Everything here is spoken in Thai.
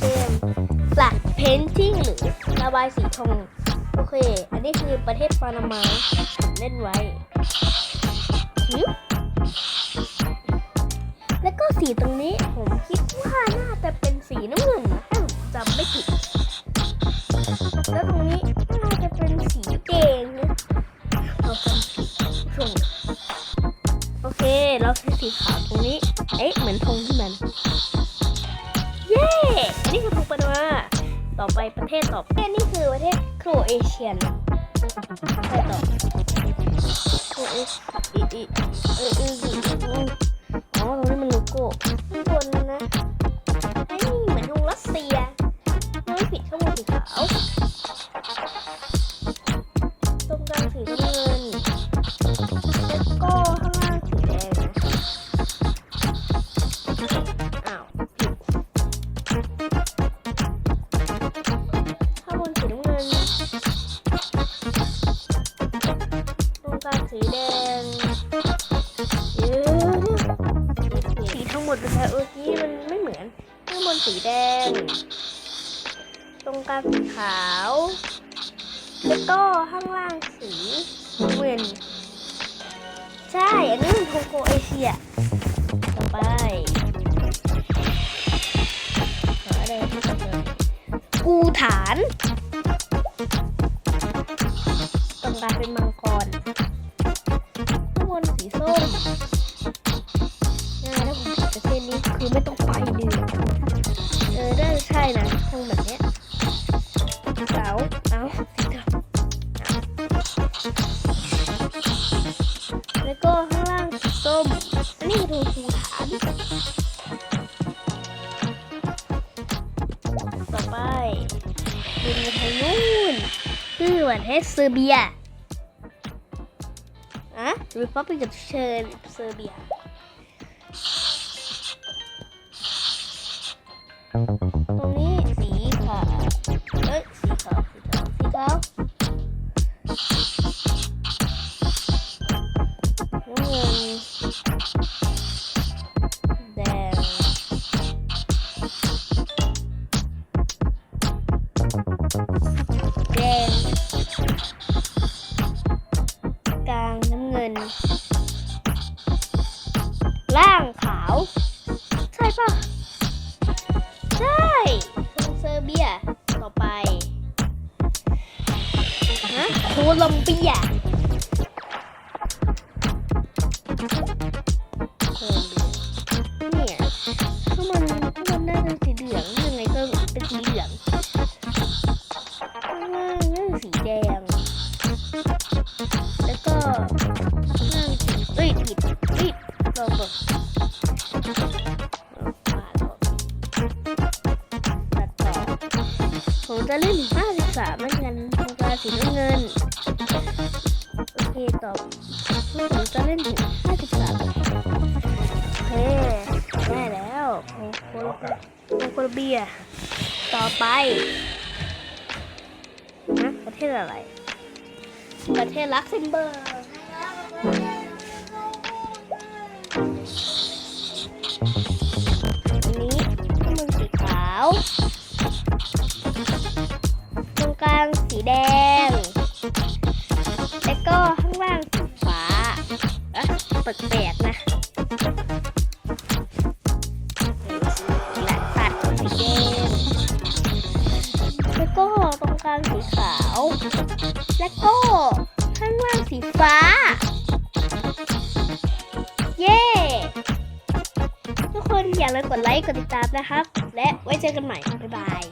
เกมหลักเพนทิ้งหรือระบายสีทองโอเค อันนี้คือประเทศปานามาเล่นไว้ แล้วก็สีตรงนี้ผมคิดว่าน่าจะเป็นสีน้ำเงินนะถ้าผมจำไม่ผิด แล้วตรงนี้น่าจะเป็นสีแดงนะเราจำผิดชมโอเค เราใช้สีขาวตรงนี้ เอ๊ะ เหมือนธงที่มัน ต่อไปประเทศต่อไปนี่คือประเทศโครเอเชียนะไปต่อโครเอเชีย สีแดงเย้สีทั้งหมดเลยค่ะเออกี้มันไม่เหมือนข้างบนสีแดง ตรงกลางสีขาว แล้วก็ข้างล่างสีน้ำเงินใช่ อันนี้มันโคโกเอเชีย ต่อไปหาอะไรที่จะเจอกูฐาน ตรงกลางเป็นมังก รข้างบนสีส้มง่ายแล้วผมจะเส้นนี้คือไม่ต้องไปเลยเออได้ใช่นะทางแบบเนี้ยเสาเอาสีดำแล้วก็ข้างล่างสีส้มอันนี้คือภูฐานต่อไปบินไทางนู้นคือประเทศเซีย อร์เบียอะ Republic of Serbia ตรง ลอมเบียโคมเนี่ยถ้ามันถ้ามันได้เป็นสีเหลืองยังไงก็เป็นสีเหลืองข้างล่างนั่นสีแดง แล้วก็ข้างล่างสีเอ้ยผิดผิดลองก่อนเอามาแล้วตัดต่อผมจะเล่นถึง53เหมือนกัน ผมจะสีน้ำเงิน โอเคต่อผมจะเล่นถึง53โอเคได้แล้วโอโคโอโคลเบีย ต่อไปนะประเทศอะไร ประเทศลักเซมเบิร์กอันนี้ข้างสีขาว สีแดง แล้วก็ข้างล่างสีฟ้าอะแปลกๆนะและตัดสีแดง แล้วก็ตรงกลางสีขาว แล้วก็ข้างล่างสีฟ้า เย้ทุกคนอย่าลืมกดไลค์ กดติดตามนะครับ และไว้เจอกันใหม่ บ๊ายบาย